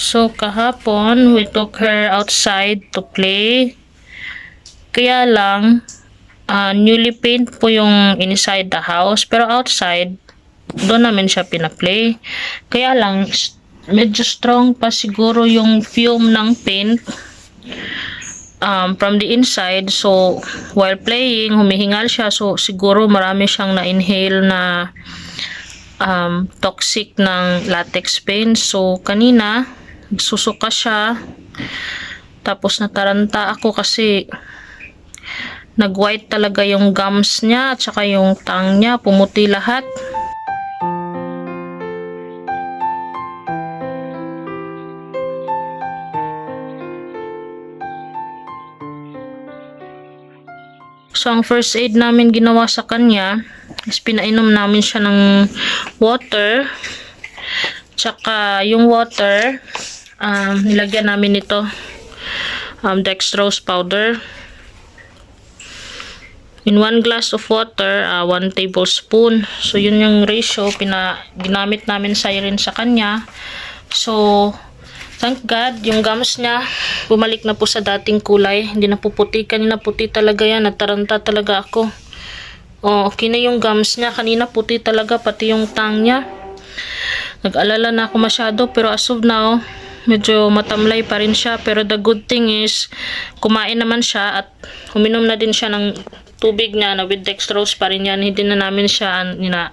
So, kahapon, we took her outside to play. Kaya lang, ah, newly paint po yung inside the house. Pero outside, doon namin siya pinaplay. Kaya lang, medyo strong pa siguro yung fume ng paint um, from the inside. So, while playing, humihingal siya. So, siguro marami siyang na-inhale na um, toxic ng latex paint. So, kanina, susuka siya. Tapos nataranta ako kasi nag-white talaga yung gums niya at saka yung tongue niya. Pumuti lahat. So, ang first aid namin ginawa sa kanya is pinainom namin siya ng water. Tsaka yung water, um, nilagyan namin ito um, dextrose powder. In one glass of water, uh, one tablespoon. So, yun yung ratio pina, ginamit namin siren sa kanya. So, thank God, yung gums niya, bumalik na po sa dating kulay. Hindi na po puti. Kanina puti talaga yan. Nataranta talaga ako. Oh, okay na yung gums niya. Kanina puti talaga, pati yung tongue niya. Nag-alala na ako masyado, pero as of now, medyo matamlay pa rin siya. Pero the good thing is, kumain naman siya at uminom na din siya ng tubig niya na with dextrose pa rin yan. Hindi na namin siya nina.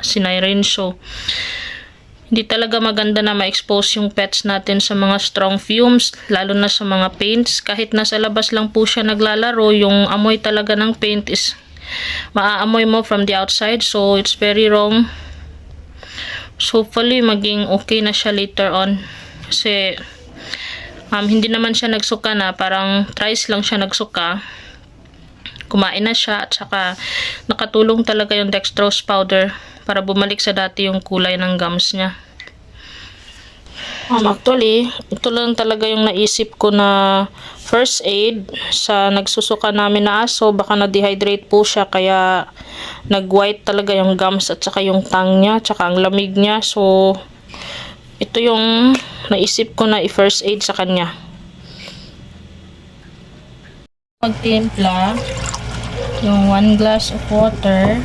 So, hindi talaga maganda na ma-expose yung pets natin sa mga strong fumes, lalo na sa mga paints. Kahit nasa labas lang po siya naglalaro, yung amoy talaga ng paint is maaamoy mo from the outside. So, it's very wrong. So, hopefully, maging okay na siya later on. Kasi, um, hindi naman siya nagsuka na. Parang thrice lang siya nagsuka. Kumain na siya at saka nakatulong talaga yung dextrose powder para bumalik sa dati yung kulay ng gums niya. Um, actually, ito lang talaga yung naisip ko na first aid sa nagsusuka namin na aso. Baka na-dehydrate po siya kaya nag-white talaga yung gums at saka yung tongue niya, tsaka ang lamig niya. So, ito yung naisip ko na i-first aid sa kanya. Magtimpla yung 1 glass of water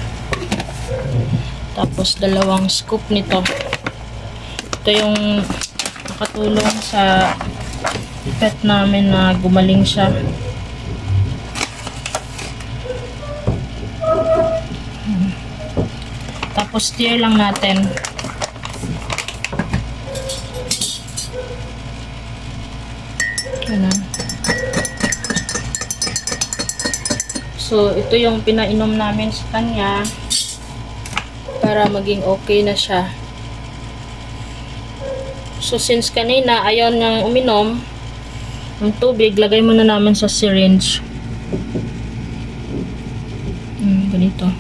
tapos dalawang scoop nito. Ito yung nakatulong sa pet namin na gumaling siya. Tapos stir lang natin So, ito yung pinainom namin sa kanya para maging okay na siya. So, since kanina ayaw niyang uminom ng tubig, lagay muna namin sa syringe. Hmm, ganito.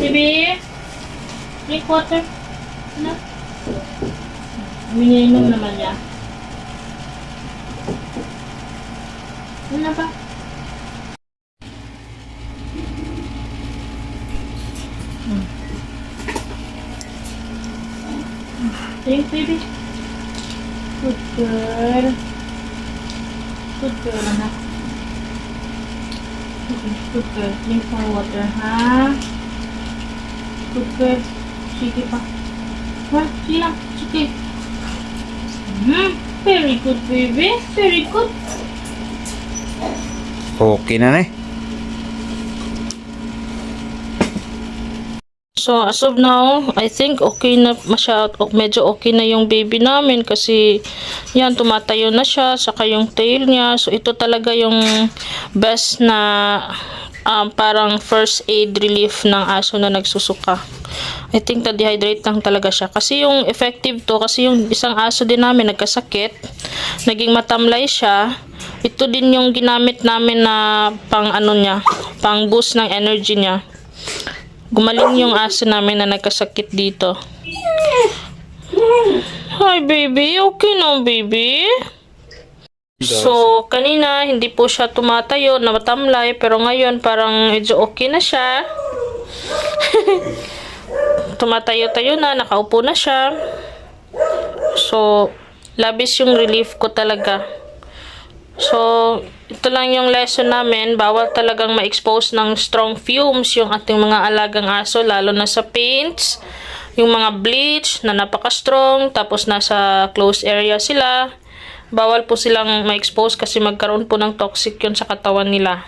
Baby? Drink water? Ano? Umiinom naman niya. Ano ba? Drink, baby. Good girl. Good girl, anak. Okay, good girl. Drink more water, ha? Good girl. Sige pa. Ha? Sige lang. Hmm. Very good, baby. Very good. Okay na na eh. So, as of now, I think okay na masyad, medyo okay na yung baby namin kasi yan, tumatayo na siya, saka yung tail niya. So, ito talaga yung best na um, parang first aid relief ng aso na nagsusuka. I think na-dehydrate lang talaga siya. Kasi yung effective to, kasi yung isang aso din namin nagkasakit, naging matamlay siya, ito din yung ginamit namin na pang ano niya, pang boost ng energy niya. Gumaling yung aso namin na nagkasakit dito. Hi, baby. Okay na, baby. So, kanina, hindi po siya tumatayo, namatamlay, pero ngayon, parang medyo okay na siya. tumatayo-tayo na, nakaupo na siya. So, labis yung relief ko talaga. So, ito lang yung lesson namin. Bawal talagang ma-expose ng strong fumes yung ating mga alagang aso, lalo na sa paints, yung mga bleach na napaka-strong, tapos nasa closed area sila. Bawal po silang ma-expose kasi magkaroon po ng toxic yun sa katawan nila.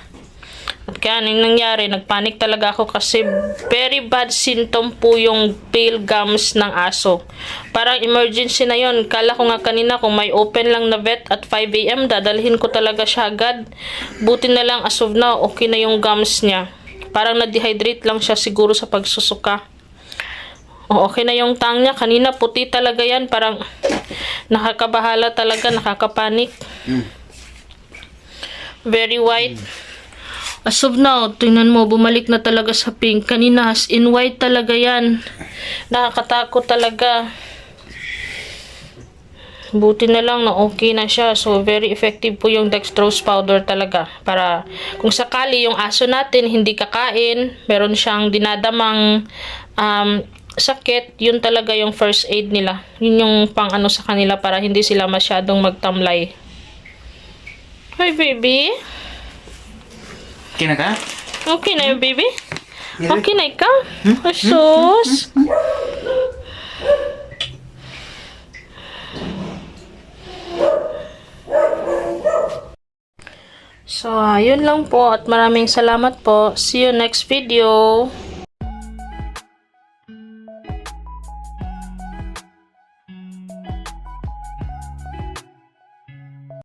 At kaya anong nangyari, nagpanik talaga ako kasi very bad symptom po yung pale gums ng aso. Parang emergency na yon. Kala ko nga kanina kung may open lang na vet at 5 a.m. dadalhin ko talaga siya agad. Buti na lang as of now, okay na yung gums niya. Parang na-dehydrate lang siya siguro sa pagsusuka. O, okay na yung tang niya. Kanina puti talaga yan. Parang nakakabahala talaga, nakakapanik. Very white. As of now, tingnan mo, bumalik na talaga sa pink. Kanina, as in white talaga yan. Nakakatakot talaga. Buti na lang na okay na siya. So, very effective po yung dextrose powder talaga. Para kung sakali yung aso natin hindi kakain, meron siyang dinadamang um, sakit, yun talaga yung first aid nila. Yun yung pang ano sa kanila para hindi sila masyadong magtamlay. Hi, baby. Okay na ka? Okay na yung baby? Okay na ikaw? Asos? So, ayun lang po at maraming salamat po. See you next video.